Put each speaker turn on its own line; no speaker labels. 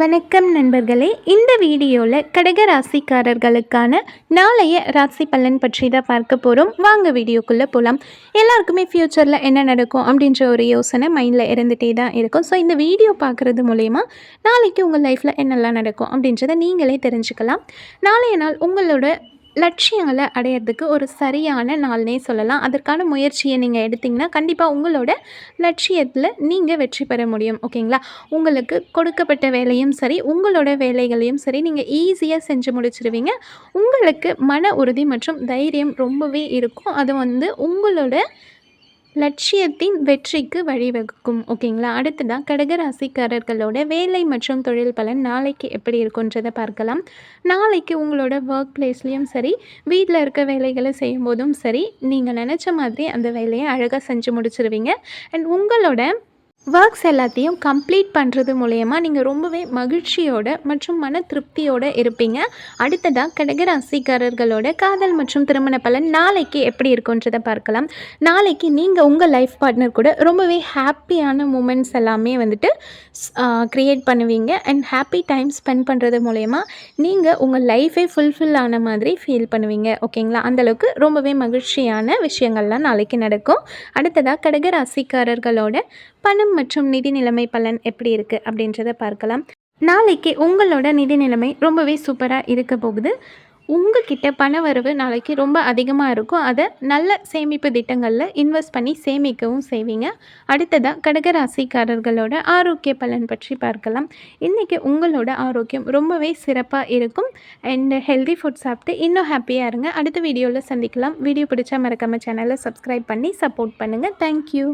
வணக்கம் நண்பர்களே. இந்த வீடியோவில் கடக ராசிக்காரர்களுக்கான நாளைய ராசி பலன் பற்றி தான் பார்க்க போகிறோம் வாங்க வீடியோக்குள்ளே போகலாம் எல்லாருக்குமே ஃப்யூச்சரில் என்ன நடக்கும் அப்படின்ற ஒரு யோசனை மைண்டில் இருந்துகிட்டே தான் இருக்கும். ஸோ இந்த வீடியோ பார்க்குறது மூலயமா நாளைக்கு உங்கள் லைஃப்பில் என்னெல்லாம் நடக்கும் அப்படின்றத நீங்களே தெரிஞ்சுக்கலாம். நாளைய நாள் உங்களோட லட்சியங்களை அடையிறதுக்கு ஒரு சரியான நாள்னே சொல்லலாம். அதற்கான முயற்சியை நீங்கள் எடுத்திங்கன்னா கண்டிப்பாக உங்களோட லட்சியத்தில் நீங்கள் வெற்றி பெற முடியும். ஓகேங்களா? உங்களுக்கு கொடுக்கப்பட்ட வேலையும் சரி உங்களோட வேலைகளையும் சரி நீங்கள் ஈஸியாக செஞ்சு முடிச்சிடுவீங்க உங்களுக்கு மன உறுதி மற்றும் தைரியம் ரொம்பவே இருக்கும். அது வந்து உங்களோட லட்சியத்தின் வெற்றிக்கு வழிவகுக்கும். ஓகேங்களா அடுத்ததாக கடகராசிக்காரர்களோட வேலை மற்றும் தொழில் பலன் நாளைக்கு எப்படி இருக்குன்றதை பார்க்கலாம். நாளைக்கு உங்களோட ஒர்க் பிளேஸ்லேயும் சரி வீட்டில் இருக்க வேலைகளை செய்யும் போதும் சரி நீங்கள் நினச்ச மாதிரி அந்த வேலையை அழகாக செஞ்சு முடிச்சிருவீங்க. அண்ட் உங்களோட ஒர்க்ஸ் எல்லாத்தையும் கம்ப்ளீட் பண்ணுறது மூலயமா நீங்கள் ரொம்பவே மகிழ்ச்சியோட மற்றும் மன திருப்தியோடு இருப்பீங்க. அடுத்ததாக கடகராசிக்காரர்களோட காதல் மற்றும் திருமண பலன் நாளைக்கு எப்படி இருக்குன்றதை பார்க்கலாம். நாளைக்கு நீங்கள் உங்கள் லைஃப் பார்ட்னர் கூட ரொம்பவே ஹாப்பியான மூமெண்ட்ஸ் எல்லாமே வந்துட்டு க்ரியேட் பண்ணுவீங்க. அண்ட் ஹாப்பி டைம் ஸ்பெண்ட் பண்ணுறது மூலயமா நீங்கள் உங்கள் லைஃபே ஃபுல்ஃபில் ஆன மாதிரி ஃபீல் பண்ணுவீங்க. ஓகேங்களா அந்தளவுக்கு ரொம்பவே மகிழ்ச்சியான விஷயங்கள்லாம் நாளைக்கு நடக்கும். அடுத்ததாக கடகராசிக்காரர்களோட பணம் மற்றும் நிதி நிலைமை பலன் எப்படி இருக்குது அப்படின்றத பார்க்கலாம். நாளைக்கு உங்களோட நிதி நிலைமை ரொம்பவே சூப்பராக இருக்க போகுது. உங்ககிட்ட பண வரவு நாளைக்கு ரொம்ப அதிகமாக இருக்கும். அதை நல்ல சேமிப்பு திட்டங்களில் இன்வெஸ்ட் பண்ணி சேமிக்கவும் செய்வீங்க. அடுத்ததாக கடகராசிக்காரர்களோட ஆரோக்கிய பலன் பற்றி பார்க்கலாம். இன்றைக்கி உங்களோட ஆரோக்கியம் ரொம்பவே சிறப்பாக இருக்கும். அண்ட் ஹெல்தி ஃபுட் சாப்பிட்டு இன்னும் ஹாப்பியாக இருங்க. அடுத்த வீடியோவில் சந்திக்கலாம். வீடியோ பிடிச்சா மறக்காமல் சேனலை சப்ஸ்கிரைப் பண்ணி சப்போர்ட் பண்ணுங்கள் தேங்க்யூ